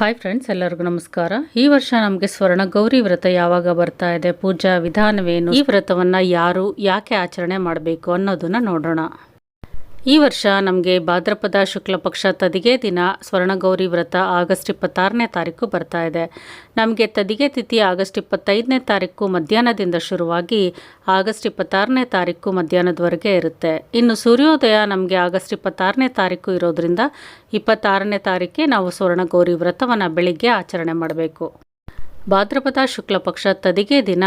Hi friends ಎಲ್ಲರಿಗೂ ನಮಸ್ಕಾರ. ಈ ವರ್ಷ ನಮಗೆ ಸ್ವರ್ಣ ಗೌರಿ ವ್ರತ ಯಾವಾಗ ಬರ್ತಾ ಇದೆ? ಪೂಜಾ ವಿಧಾನವೇನು? ಈ ವ್ರತವನ್ನು ಯಾರು ಯಾಕೆ ಆಚರಣೆ ಮಾಡಬೇಕು ಅನ್ನೋದನ್ನ ನೋಡೋಣ. ಈ ವರ್ಷ ನಮಗೆ ಭಾದ್ರಪದ ಶುಕ್ಲ ಪಕ್ಷ ತದಿಗೆ ದಿನ ಸ್ವರ್ಣಗೌರಿ ವ್ರತ ಆಗಸ್ಟ್ ಇಪ್ಪತ್ತಾರನೇ ತಾರೀಕು ಬರ್ತಾ ಇದೆ. ನಮಗೆ ತದಿಗೆ ತಿಥಿ ಆಗಸ್ಟ್ ಇಪ್ಪತ್ತೈದನೇ ತಾರೀಕು ಮಧ್ಯಾಹ್ನದಿಂದ ಶುರುವಾಗಿ ಆಗಸ್ಟ್ ಇಪ್ಪತ್ತಾರನೇ ತಾರೀಕು ಮಧ್ಯಾಹ್ನದವರೆಗೆ ಇರುತ್ತೆ. ಇನ್ನು ಸೂರ್ಯೋದಯ ನಮಗೆ ಆಗಸ್ಟ್ ಇಪ್ಪತ್ತಾರನೇ ತಾರೀಕು ಇರೋದ್ರಿಂದ ಇಪ್ಪತ್ತಾರನೇ ತಾರೀಕೆ ನಾವು ಸ್ವರ್ಣಗೌರಿ ವ್ರತವನ್ನು ಬೆಳಿಗ್ಗೆ ಆಚರಣೆ ಮಾಡಬೇಕು. ಭಾದ್ರಪದ ಶುಕ್ಲ ಪಕ್ಷ ತದಿಗೆ ದಿನ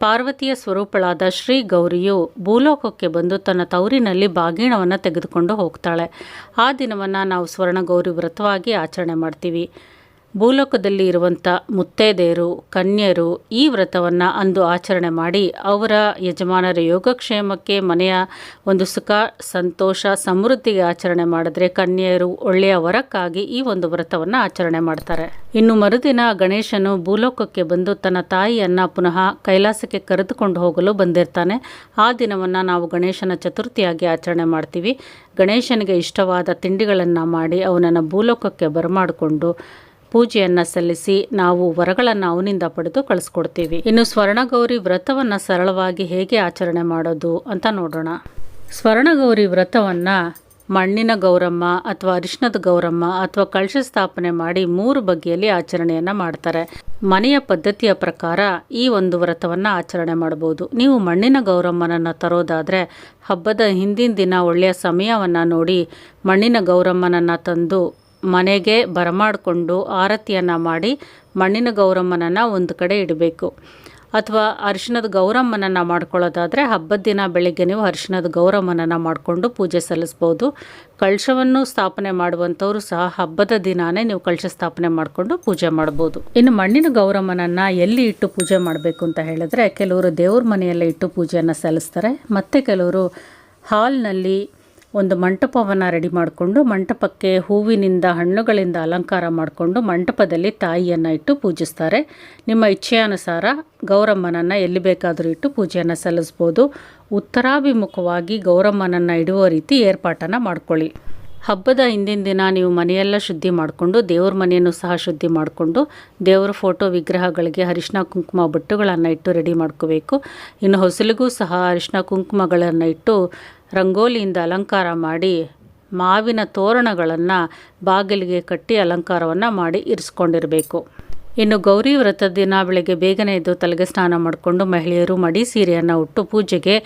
ಪಾರ್ವತಿಯ ಸ್ವರೂಪಳಾದ ಶ್ರೀ ಗೌರಿಯು ಭೂಲೋಕಕ್ಕೆ ಬಂದು ತನ್ನ ತವರಿನಲ್ಲಿ ಬಾಗಿಣವನ್ನು ತೆಗೆದುಕೊಂಡು ಹೋಗ್ತಾಳೆ. ಆ ದಿನವನ್ನು ನಾವು ಸ್ವರ್ಣ ಗೌರಿ ವ್ರತವಾಗಿ ಆಚರಣೆ ಮಾಡ್ತೀವಿ. ಭೂಲೋಕದಲ್ಲಿ ಇರುವಂಥ ಮುತ್ತೈದೆಯರು ಕನ್ಯರು ಈ ವ್ರತವನ್ನು ಅಂದು ಆಚರಣೆ ಮಾಡಿ ಅವರ ಯಜಮಾನರ ಯೋಗಕ್ಷೇಮಕ್ಕೆ ಮನೆಯ ಒಂದು ಸುಖ, ಸಂತೋಷ, ಸಮೃದ್ಧಿಗೆ ಆಚರಣೆ ಮಾಡಿದ್ರೆ ಕನ್ಯರು ಒಳ್ಳೆಯ ವರಕ್ಕಾಗಿ ಈ ಒಂದು ವ್ರತವನ್ನು ಆಚರಣೆ ಮಾಡ್ತಾರೆ. ಇನ್ನು ಮರುದಿನ ಗಣೇಶನು ಭೂಲೋಕಕ್ಕೆ ಬಂದು ತನ್ನ ತಾಯಿಯನ್ನು ಪುನಃ ಕೈಲಾಸಕ್ಕೆ ಕರೆದುಕೊಂಡು ಹೋಗಲು ಬಂದಿರ್ತಾನೆ. ಆ ದಿನವನ್ನು ನಾವು ಗಣೇಶನ ಚತುರ್ಥಿಯಾಗಿ ಆಚರಣೆ ಮಾಡ್ತೀವಿ. ಗಣೇಶನಿಗೆ ಇಷ್ಟವಾದ ತಿಂಡಿಗಳನ್ನು ಮಾಡಿ ಅವನನ್ನು ಭೂಲೋಕಕ್ಕೆ ಬರಮಾಡಿಕೊಂಡು ಪೂಜೆಯನ್ನು ಸಲ್ಲಿಸಿ ನಾವು ವರಗಳನ್ನು ಅವನಿಂದ ಪಡೆದು ಕಳಿಸ್ಕೊಡ್ತೀವಿ. ಇನ್ನು ಸ್ವರ್ಣಗೌರಿ ವ್ರತವನ್ನು ಸರಳವಾಗಿ ಹೇಗೆ ಆಚರಣೆ ಮಾಡೋದು ಅಂತ ನೋಡೋಣ. ಸ್ವರ್ಣಗೌರಿ ವ್ರತವನ್ನು ಮಣ್ಣಿನ ಗೌರಮ್ಮ ಅಥವಾ ಅರಿಶಿಣದ ಗೌರಮ್ಮ ಅಥವಾ ಕಳಶ ಸ್ಥಾಪನೆ ಮಾಡಿ ಮೂರು ಬಗೆಯಲ್ಲಿ ಆಚರಣೆಯನ್ನು ಮಾಡ್ತಾರೆ. ಮನೆಯ ಪದ್ಧತಿಯ ಪ್ರಕಾರ ಈ ಒಂದು ವ್ರತವನ್ನು ಆಚರಣೆ ಮಾಡ್ಬೋದು. ನೀವು ಮಣ್ಣಿನ ಗೌರಮ್ಮನನ್ನು ತರೋದಾದರೆ ಹಬ್ಬದ ಹಿಂದಿನ ದಿನ ಒಳ್ಳೆಯ ಸಮಯವನ್ನು ನೋಡಿ ಮಣ್ಣಿನ ಗೌರಮ್ಮನನ್ನು ತಂದು ಮನೆಗೆ ಬರಮಾಡಿಕೊಂಡು ಆರತಿಯನ್ನು ಮಾಡಿ ಮಣ್ಣಿನ ಗೌರಮ್ಮನನ್ನು ಒಂದು ಕಡೆ ಇಡಬೇಕು. ಅಥವಾ ಅರಿಶಿಣದ ಗೌರಮ್ಮನನ್ನು ಮಾಡ್ಕೊಳ್ಳೋದಾದರೆ ಹಬ್ಬದ ದಿನ ಬೆಳಿಗ್ಗೆ ನೀವು ಅರಿಶಿಣದ ಗೌರಮ್ಮನನ್ನು ಮಾಡಿಕೊಂಡು ಪೂಜೆ ಸಲ್ಲಿಸ್ಬೋದು. ಕಳಶವನ್ನು ಸ್ಥಾಪನೆ ಮಾಡುವಂಥವ್ರು ಸಹ ಹಬ್ಬದ ದಿನಾನೇ ನೀವು ಕಳಶ ಸ್ಥಾಪನೆ ಮಾಡಿಕೊಂಡು ಪೂಜೆ ಮಾಡ್ಬೋದು. ಇನ್ನು ಮಣ್ಣಿನ ಗೌರಮ್ಮನನ್ನು ಎಲ್ಲಿ ಇಟ್ಟು ಪೂಜೆ ಮಾಡಬೇಕು ಅಂತ ಹೇಳಿದ್ರೆ ಕೆಲವರು ದೇವ್ರ ಮನೆಯಲ್ಲೇ ಇಟ್ಟು ಪೂಜೆಯನ್ನು ಸಲ್ಲಿಸ್ತಾರೆ. ಮತ್ತು ಕೆಲವರು ಹಾಲ್ನಲ್ಲಿ ಒಂದು ಮಂಟಪವನ್ನು ರೆಡಿ ಮಾಡಿಕೊಂಡು ಮಂಟಪಕ್ಕೆ ಹೂವಿನಿಂದ ಹಣ್ಣುಗಳಿಂದ ಅಲಂಕಾರ ಮಾಡಿಕೊಂಡು ಮಂಟಪದಲ್ಲಿ ತಾಯಿಯನ್ನು ಇಟ್ಟು ಪೂಜಿಸ್ತಾರೆ. ನಿಮ್ಮ ಇಚ್ಛೆಯಾನುಸಾರ ಗೌರಮ್ಮನನ್ನು ಎಲ್ಲಿ ಬೇಕಾದರೂ ಇಟ್ಟು ಪೂಜೆಯನ್ನು ಸಲ್ಲಿಸ್ಬೋದು. ಉತ್ತರಾಭಿಮುಖವಾಗಿ ಗೌರಮ್ಮನನ್ನು ಇಡುವ ರೀತಿ ಏರ್ಪಾಟನ್ನು ಮಾಡ್ಕೊಳ್ಳಿ. ಹಬ್ಬದ ಹಿಂದಿನ ದಿನ ನೀವು ಮನೆಯೆಲ್ಲ ಶುದ್ಧಿ ಮಾಡಿಕೊಂಡು, ದೇವ್ರ ಮನೆಯನ್ನು ಸಹ ಶುದ್ಧಿ ಮಾಡಿಕೊಂಡು, ದೇವರ ಫೋಟೋ ವಿಗ್ರಹಗಳಿಗೆ ಅರಿಶಿನ ಕುಂಕುಮ ಬಟ್ಟುಗಳನ್ನು ಇಟ್ಟು ರೆಡಿ ಮಾಡ್ಕೋಬೇಕು. ಇನ್ನು ಹೊಸಲಿಗೂ ಸಹ ಅರಿಶಿನ ಕುಂಕುಮಗಳನ್ನು ಇಟ್ಟು ರಂಗೋಲಿಯಿಂದ ಅಲಂಕಾರ ಮಾಡಿ ಮಾವಿನ ತೋರಣಗಳನ್ನು ಬಾಗಿಲಿಗೆ ಕಟ್ಟಿ ಅಲಂಕಾರವನ್ನು ಮಾಡಿ ಇರಿಸ್ಕೊಂಡಿರಬೇಕು. ಇನ್ನು ಗೌರಿ ವ್ರತದ ದಿನ ಬೆಳಗ್ಗೆ ಬೇಗನೆ ಎದ್ದು ತಲೆಗೆ ಸ್ನಾನ ಮಾಡಿಕೊಂಡು ಮಹಿಳೆಯರು ಮಡಿ ಸೀರೆಯನ್ನು ಉಟ್ಟು ಪೂಜೆಗೆ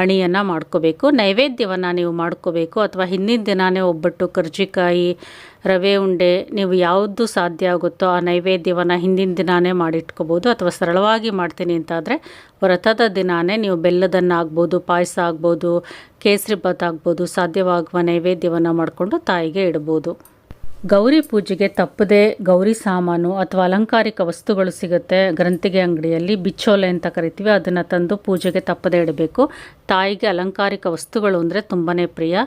ಅಣಿಯನ್ನು ಮಾಡ್ಕೋಬೇಕು. ನೈವೇದ್ಯವನ್ನು ನೀವು ಮಾಡ್ಕೋಬೇಕು. ಅಥವಾ ಹಿಂದಿನ ದಿನಾನೇ ಒಬ್ಬಟ್ಟು, ಕರ್ಜಿಕಾಯಿ, ರವೆ ಉಂಡೆ ನೀವು ಯಾವುದು ಸಾಧ್ಯ ಆಗುತ್ತೋ ಆ ನೈವೇದ್ಯವನ್ನು ಹಿಂದಿನ ದಿನಾನೇ ಮಾಡಿಟ್ಕೋಬೋದು. ಅಥವಾ ಸರಳವಾಗಿ ಮಾಡ್ತೀನಿ ಅಂತಾದರೆ ವ್ರತದ ದಿನಾನೇ ನೀವು ಬೆಲ್ಲದನ್ನು ಆಗ್ಬೋದು, ಪಾಯಸ ಆಗ್ಬೋದು, ಕೇಸರಿ ಭಾತ್ ಆಗ್ಬೋದು, ಸಾಧ್ಯವಾಗುವ ನೈವೇದ್ಯವನ್ನು ಮಾಡಿಕೊಂಡು ತಾಯಿಗೆ ಇಡ್ಬೋದು. ಗೌರಿ ಪೂಜೆಗೆ ತಪ್ಪದೆ ಗೌರಿ ಸಾಮಾನು ಅಥವಾ ಅಲಂಕಾರಿಕ ವಸ್ತುಗಳು ಸಿಗುತ್ತೆ. ಗ್ರಂಥಿಗೆ ಅಂಗಡಿಯಲ್ಲಿ ಬಿಚ್ಚೋಲೆ ಅಂತ ಕರಿತೀವಿ. ಅದನ್ನು ತಂದು ಪೂಜೆಗೆ ತಪ್ಪದೇ ಇಡಬೇಕು. ತಾಯಿಗೆ ಅಲಂಕಾರಿಕ ವಸ್ತುಗಳು ಅಂದರೆ ತುಂಬಾ ಪ್ರಿಯ.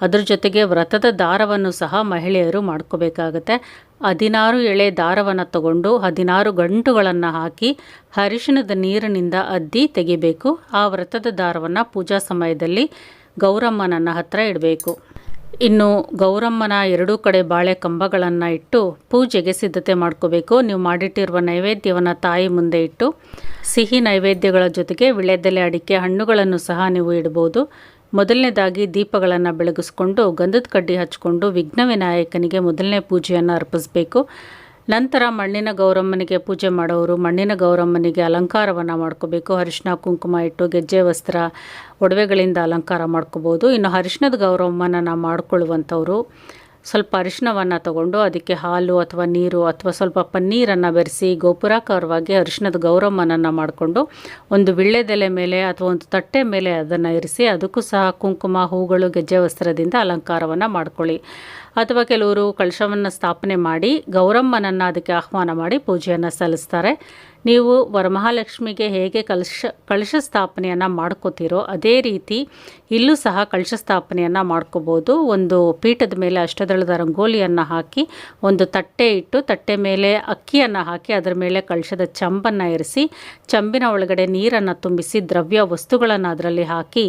ಅದ್ರ ಜೊತೆಗೆ ವ್ರತದ ದಾರವನ್ನು ಸಹ ಮಹಿಳೆಯರು ಮಾಡ್ಕೋಬೇಕಾಗತ್ತೆ. ಹದಿನಾರು ಎಳೆ ದಾರವನ್ನು ತಗೊಂಡು ಹದಿನಾರು ಗಂಟುಗಳನ್ನು ಹಾಕಿ ಅರಿಶಿಣದ ನೀರಿನಿಂದ ಅದ್ದಿ ತೆಗಿಬೇಕು. ಆ ವ್ರತದ ದಾರವನ್ನು ಪೂಜಾ ಸಮಯದಲ್ಲಿ ಗೌರಮ್ಮನನ್ನ ಹತ್ರ ಇಡಬೇಕು. ಇನ್ನು ಗೌರಮ್ಮನ ಎರಡೂ ಕಡೆ ಬಾಳೆ ಕಂಬಗಳನ್ನು ಇಟ್ಟು ಪೂಜೆಗೆ ಸಿದ್ಧತೆ ಮಾಡ್ಕೋಬೇಕು. ನೀವು ಮಾಡಿಟ್ಟಿರುವ ನೈವೇದ್ಯವನ್ನು ತಾಯಿ ಮುಂದೆ ಇಟ್ಟು ಸಿಹಿ ನೈವೇದ್ಯಗಳ ಜೊತೆಗೆ ವಿಳೆದೆಲೆ ಅಡಿಕೆ ಹಣ್ಣುಗಳನ್ನು ಸಹ ನೀವು ಇಡ್ಬೋದು. ಮೊದಲನೇದಾಗಿ ದೀಪಗಳನ್ನು ಬೆಳಗಿಸ್ಕೊಂಡು ಗಂಧದ ಕಡ್ಡಿ ಹಚ್ಕೊಂಡು ವಿಘ್ನ ವಿನಾಯಕನಿಗೆ ಮೊದಲನೇ ಪೂಜೆಯನ್ನು ಅರ್ಪಿಸಬೇಕು. ನಂತರ ಮಣ್ಣಿನ ಗೌರಮ್ಮನಿಗೆ ಪೂಜೆ ಮಾಡೋರು, ಮಣ್ಣಿನ ಗೌರಮ್ಮನಿಗೆ ಅಲಂಕಾರವನ್ನು ಮಾಡ್ಕೋಬೇಕು. ಅರಿಶಿನ ಕುಂಕುಮ ಇಟ್ಟು ಗೆಜ್ಜೆ, ವಸ್ತ್ರ, ಒಡವೆಗಳಿಂದ ಅಲಂಕಾರ ಮಾಡ್ಕೋಬೋದು. ಇನ್ನು ಅರಿಶಿನದ ಗೌರಮ್ಮನ ಮಾಡ್ಕೊಳ್ಳುವಂಥವ್ರು ಸ್ವಲ್ಪ ಅರಿಶಿನವನ್ನು ತಗೊಂಡು ಅದಕ್ಕೆ ಹಾಲು ಅಥವಾ ನೀರು ಅಥವಾ ಸ್ವಲ್ಪ ಪನ್ನೀರನ್ನು ಬೆರೆಸಿ ಗೋಪುರಾಕಾರವಾಗಿ ಅರಿಶಿನದ ಗೌರಮ್ಮನನ್ನು ಮಾಡಿಕೊಂಡು ಒಂದು ವಿಳ್ಳೆದೆಲೆ ಮೇಲೆ ಅಥವಾ ಒಂದು ತಟ್ಟೆ ಮೇಲೆ ಅದನ್ನು ಇರಿಸಿ ಅದಕ್ಕೂ ಸಹ ಕುಂಕುಮ, ಹೂಗಳು, ಗೆಜ್ಜೆ ವಸ್ತ್ರದಿಂದ ಅಲಂಕಾರವನ್ನು ಮಾಡ್ಕೊಳ್ಳಿ. ಅಥವಾ ಕೆಲವರು ಕಳಶವನ್ನು ಸ್ಥಾಪನೆ ಮಾಡಿ ಗೌರಮ್ಮನನ್ನು ಅದಕ್ಕೆ ಆಹ್ವಾನ ಮಾಡಿ ಪೂಜೆಯನ್ನು ಸಲ್ಲಿಸ್ತಾರೆ. ನೀವು ವರಮಹಾಲಕ್ಷ್ಮಿಗೆ ಹೇಗೆ ಕಲಶ ಕಳಶ ಸ್ಥಾಪನೆಯನ್ನು ಮಾಡ್ಕೋತೀರೋ ಅದೇ ರೀತಿ ಇಲ್ಲೂ ಸಹ ಕಳಶ ಸ್ಥಾಪನೆಯನ್ನು ಮಾಡ್ಕೋಬೋದು. ಒಂದು ಪೀಠದ ಮೇಲೆ ಅಷ್ಟದಳದ ರಂಗೋಲಿಯನ್ನು ಹಾಕಿ, ಒಂದು ತಟ್ಟೆ ಇಟ್ಟು ತಟ್ಟೆ ಮೇಲೆ ಅಕ್ಕಿಯನ್ನು ಹಾಕಿ, ಅದರ ಮೇಲೆ ಕಳಶದ ಚಂಬನ್ನು ಇರಿಸಿ ಚಂಬಿನ ಒಳಗಡೆ ನೀರನ್ನು ತುಂಬಿಸಿ, ದ್ರವ್ಯ ವಸ್ತುಗಳನ್ನು ಅದರಲ್ಲಿ ಹಾಕಿ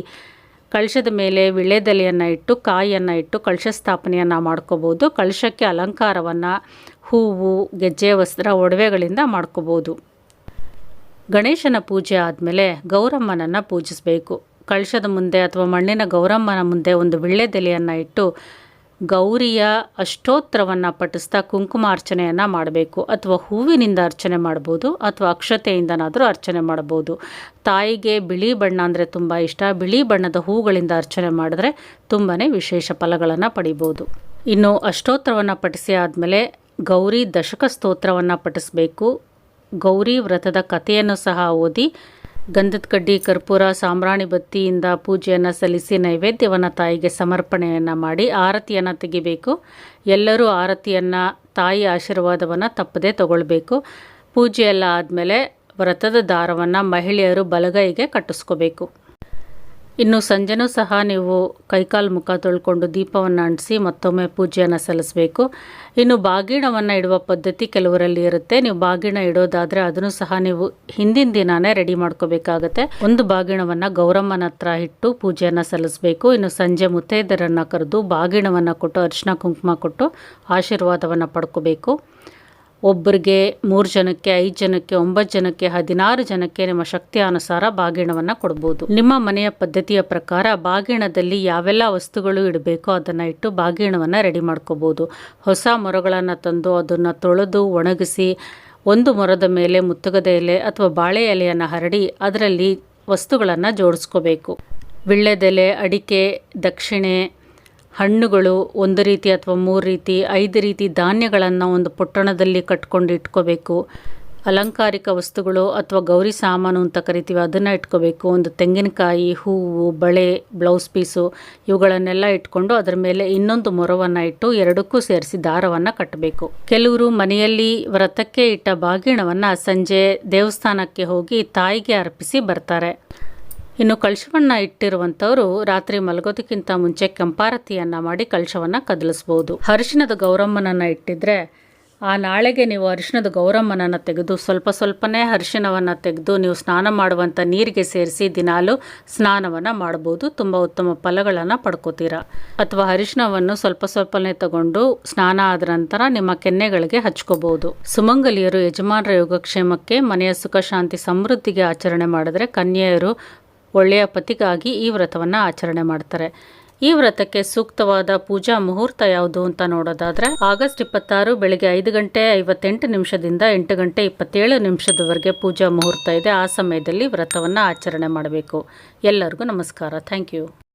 ಕಳಶದ ಮೇಲೆ ವಿಳೆದೆಲೆಯನ್ನು ಇಟ್ಟು, ಕಾಯಿಯನ್ನು ಇಟ್ಟು ಕಳಶ ಸ್ಥಾಪನೆಯನ್ನು ಮಾಡ್ಕೋಬೋದು. ಕಳಶಕ್ಕೆ ಅಲಂಕಾರವನ್ನು, ಹೂವು, ಗೆಜ್ಜೆ, ವಸ್ತ್ರ, ಒಡವೆಗಳಿಂದ ಮಾಡ್ಕೋಬೋದು. ಗಣೇಶನ ಪೂಜೆ ಆದಮೇಲೆ ಗೌರಮ್ಮನನ್ನು ಪೂಜಿಸಬೇಕು. ಕಳಶದ ಮುಂದೆ ಅಥವಾ ಮಣ್ಣಿನ ಗೌರಮ್ಮನ ಮುಂದೆ ಒಂದು ವಿಳ್ಳೆದೆಲೆಯನ್ನು ಇಟ್ಟು ಗೌರಿಯ ಅಷ್ಟೋತ್ತರವನ್ನು ಪಠಿಸ್ತಾ ಕುಂಕುಮಾರ್ಚನೆಯನ್ನು ಮಾಡಬೇಕು. ಅಥವಾ ಹೂವಿನಿಂದ ಅರ್ಚನೆ ಮಾಡ್ಬೋದು, ಅಥವಾ ಅಕ್ಷತೆಯಿಂದನಾದರೂ ಅರ್ಚನೆ ಮಾಡ್ಬೋದು. ತಾಯಿಗೆ ಬಿಳಿ ಬಣ್ಣ ಅಂದರೆ ತುಂಬ ಇಷ್ಟ. ಬಿಳಿ ಬಣ್ಣದ ಹೂಗಳಿಂದ ಅರ್ಚನೆ ಮಾಡಿದ್ರೆ ತುಂಬಾ ವಿಶೇಷ ಫಲಗಳನ್ನು ಪಡಿಬೋದು. ಇನ್ನು ಅಷ್ಟೋತ್ತರವನ್ನು ಪಠಿಸಿ ಆದಮೇಲೆ ಗೌರಿ ದಶಕ ಸ್ತೋತ್ರವನ್ನು ಪಠಿಸಬೇಕು. ಗೌರಿ ವ್ರತದ ಕಥೆಯನ್ನು ಸಹ ಓದಿ ಗಂಧದ ಕಡ್ಡಿ, ಕರ್ಪೂರ ಸಾಮ್ರಾಣಿ ಬತ್ತಿಯಿಂದ ಪೂಜೆಯನ್ನು ಸಲ್ಲಿಸಿ ನೈವೇದ್ಯವನ್ನು ತಾಯಿಗೆ ಸಮರ್ಪಣೆಯನ್ನು ಮಾಡಿ ಆರತಿಯನ್ನು ತೆಗಿಬೇಕು. ಎಲ್ಲರೂ ಆರತಿಯನ್ನು ತಾಯಿ ಆಶೀರ್ವಾದವನ್ನು ತಪ್ಪದೇ ತಗೊಳ್ಬೇಕು. ಪೂಜೆ ಎಲ್ಲ ಆದಮೇಲೆ ವ್ರತದ ದಾರವನ್ನು ಮಹಿಳೆಯರು ಬಲಗೈಗೆ ಕಟ್ಟಿಸ್ಕೋಬೇಕು. ಇನ್ನು ಸಂಜೆನೂ ಸಹ ನೀವು ಕೈಕಾಲು ಮುಖ ತೊಳ್ಕೊಂಡು ದೀಪವನ್ನು ಅಂಟಿಸಿ ಮತ್ತೊಮ್ಮೆ ಪೂಜೆಯನ್ನು ಸಲ್ಲಿಸಬೇಕು. ಇನ್ನು ಬಾಗಿಣವನ್ನು ಇಡುವ ಪದ್ಧತಿ ಕೆಲವರಲ್ಲಿ ಇರುತ್ತೆ. ನೀವು ಬಾಗಿಣ ಇಡೋದಾದರೆ ಅದನ್ನು ಸಹ ನೀವು ಹಿಂದಿನ ದಿನಾನೇ ರೆಡಿ ಮಾಡ್ಕೋಬೇಕಾಗತ್ತೆ. ಒಂದು ಬಾಗಿಣವನ್ನು ಗೌರಮ್ಮನ ಹತ್ರ ಇಟ್ಟು ಪೂಜೆಯನ್ನು ಸಲ್ಲಿಸಬೇಕು. ಇನ್ನು ಸಂಜೆ ಮುತ್ತೈದರನ್ನು ಕರೆದು ಬಾಗಿಣವನ್ನು ಕೊಟ್ಟು ಅರಿಶಿನ ಕುಂಕುಮ ಕೊಟ್ಟು ಆಶೀರ್ವಾದವನ್ನು ಪಡ್ಕೋಬೇಕು. ಒಬ್ಬರಿಗೆ ಮೂರು ಜನಕ್ಕೆ, ಐದು ಜನಕ್ಕೆ, ಒಂಬತ್ತು ಜನಕ್ಕೆ, ಹದಿನಾರು ಜನಕ್ಕೆ ನಿಮ್ಮ ಶಕ್ತಿಯ ಅನುಸಾರ ಬಾಗಿಣವನ್ನು ಕೊಡ್ಬೋದು. ನಿಮ್ಮ ಮನೆಯ ಪದ್ಧತಿಯ ಪ್ರಕಾರ ಬಾಗಿಣದಲ್ಲಿ ಯಾವೆಲ್ಲ ವಸ್ತುಗಳು ಇಡಬೇಕೋ ಅದನ್ನು ಇಟ್ಟು ಬಾಗಿಣವನ್ನು ರೆಡಿ ಮಾಡ್ಕೋಬೋದು. ಹೊಸ ಮರಗಳನ್ನು ತಂದು ಅದನ್ನು ತೊಳೆದು ಒಣಗಿಸಿ, ಒಂದು ಮರದ ಮೇಲೆ ಮುತ್ತುಗದ ಎಲೆ ಅಥವಾ ಬಾಳೆ ಎಲೆಯನ್ನು ಹರಡಿ ಅದರಲ್ಲಿ ವಸ್ತುಗಳನ್ನು ಜೋಡಿಸ್ಕೋಬೇಕು. ವಿಳ್ಳೆದೆಲೆ, ಅಡಿಕೆ, ದಕ್ಷಿಣೆ ಹಣ್ಣುಗಳು ಒಂದು ರೀತಿ ಅಥವಾ ಮೂರು ರೀತಿ, ಐದು ರೀತಿ ಧಾನ್ಯಗಳನ್ನು ಒಂದು ಪೊಟ್ಟಣದಲ್ಲಿ ಕಟ್ಕೊಂಡು ಇಟ್ಕೋಬೇಕು. ಅಲಂಕಾರಿಕ ವಸ್ತುಗಳು ಅಥವಾ ಗೌರಿ ಸಾಮಾನು ಅಂತ ಕರಿತೀವಿ, ಅದನ್ನು ಇಟ್ಕೋಬೇಕು. ಒಂದು ತೆಂಗಿನಕಾಯಿ, ಹೂವು, ಬಳೆ, ಬ್ಲೌಸ್ ಪೀಸು ಇವುಗಳನ್ನೆಲ್ಲ ಇಟ್ಕೊಂಡು ಅದರ ಮೇಲೆ ಇನ್ನೊಂದು ಮೊರವನ್ನು ಇಟ್ಟು ಎರಡಕ್ಕೂ ಸೇರಿಸಿ ದಾರವನ್ನು ಕಟ್ಟಬೇಕು ಕೆಲವರು ಮನೆಯಲ್ಲಿ ವ್ರತಕ್ಕೆ ಇಟ್ಟ ಬಾಗಿಣವನ್ನು ಸಂಜೆ ದೇವಸ್ಥಾನಕ್ಕೆ ಹೋಗಿ ತಾಯಿಗೆ ಅರ್ಪಿಸಿ ಬರ್ತಾರೆ. ಇನ್ನು ಕಳಶವನ್ನು ಇಟ್ಟಿರುವಂಥವರು ರಾತ್ರಿ ಮಲಗೋದಕ್ಕಿಂತ ಮುಂಚೆ ಕೆಂಪಾರತಿಯನ್ನು ಮಾಡಿ ಕಳಶವನ್ನು ಕದಲಿಸ್ಬೋದು. ಅರಿಶಿಣದ ಗೌರಮ್ಮನನ್ನು ಇಟ್ಟಿದ್ರೆ ಆ ನಾಳೆಗೆ ನೀವು ಅರಿಶಿಣದ ಗೌರಮ್ಮನನ್ನು ತೆಗೆದು ಸ್ವಲ್ಪ ಸ್ವಲ್ಪನೇ ಅರಿಶಿಣವನ್ನು ತೆಗೆದು ನೀವು ಸ್ನಾನ ಮಾಡುವಂಥ ನೀರಿಗೆ ಸೇರಿಸಿ ದಿನಾಲು ಸ್ನಾನವನ್ನು ಮಾಡ್ಬೋದು. ತುಂಬ ಉತ್ತಮ ಫಲಗಳನ್ನು ಪಡ್ಕೋತೀರಾ. ಅಥವಾ ಅರಿಶಿಣವನ್ನು ಸ್ವಲ್ಪ ಸ್ವಲ್ಪನೇ ತಗೊಂಡು ಸ್ನಾನ ಆದ ನಂತರ ನಿಮ್ಮ ಕೆನ್ನೆಗಳಿಗೆ ಹಚ್ಕೋಬಹುದು ಸುಮಂಗಲಿಯರು ಯಜಮಾನರ ಯೋಗಕ್ಷೇಮಕ್ಕೆ ಮನೆಯ ಸುಖ ಶಾಂತಿ ಸಮೃದ್ಧಿಗೆ ಆಚರಣೆ ಮಾಡಿದ್ರೆ ಕನ್ಯೆಯರು ಒಳ್ಳೆಯ ಪತಿಗಾಗಿ ಈ ವ್ರತವನ್ನು ಆಚರಣೆ ಮಾಡ್ತಾರೆ. ಈ ವ್ರತಕ್ಕೆ ಸೂಕ್ತವಾದ ಪೂಜಾ ಮುಹೂರ್ತ ಯಾವುದು ಅಂತ ನೋಡೋದಾದ್ರೆ, ಆಗಸ್ಟ್ ಇಪ್ಪತ್ತಾರು ಬೆಳಗ್ಗೆ ಐದು ಗಂಟೆ ಐವತ್ತೆಂಟು ನಿಮಿಷದಿಂದ ಎಂಟು ಗಂಟೆ ಇಪ್ಪತ್ತೇಳು ನಿಮಿಷದವರೆಗೆ ಪೂಜಾ ಮುಹೂರ್ತ ಇದೆ. ಆ ಸಮಯದಲ್ಲಿ ವ್ರತವನ್ನು ಆಚರಣೆ ಮಾಡಬೇಕು. ಎಲ್ಲರಿಗೂ ನಮಸ್ಕಾರ. Thank you.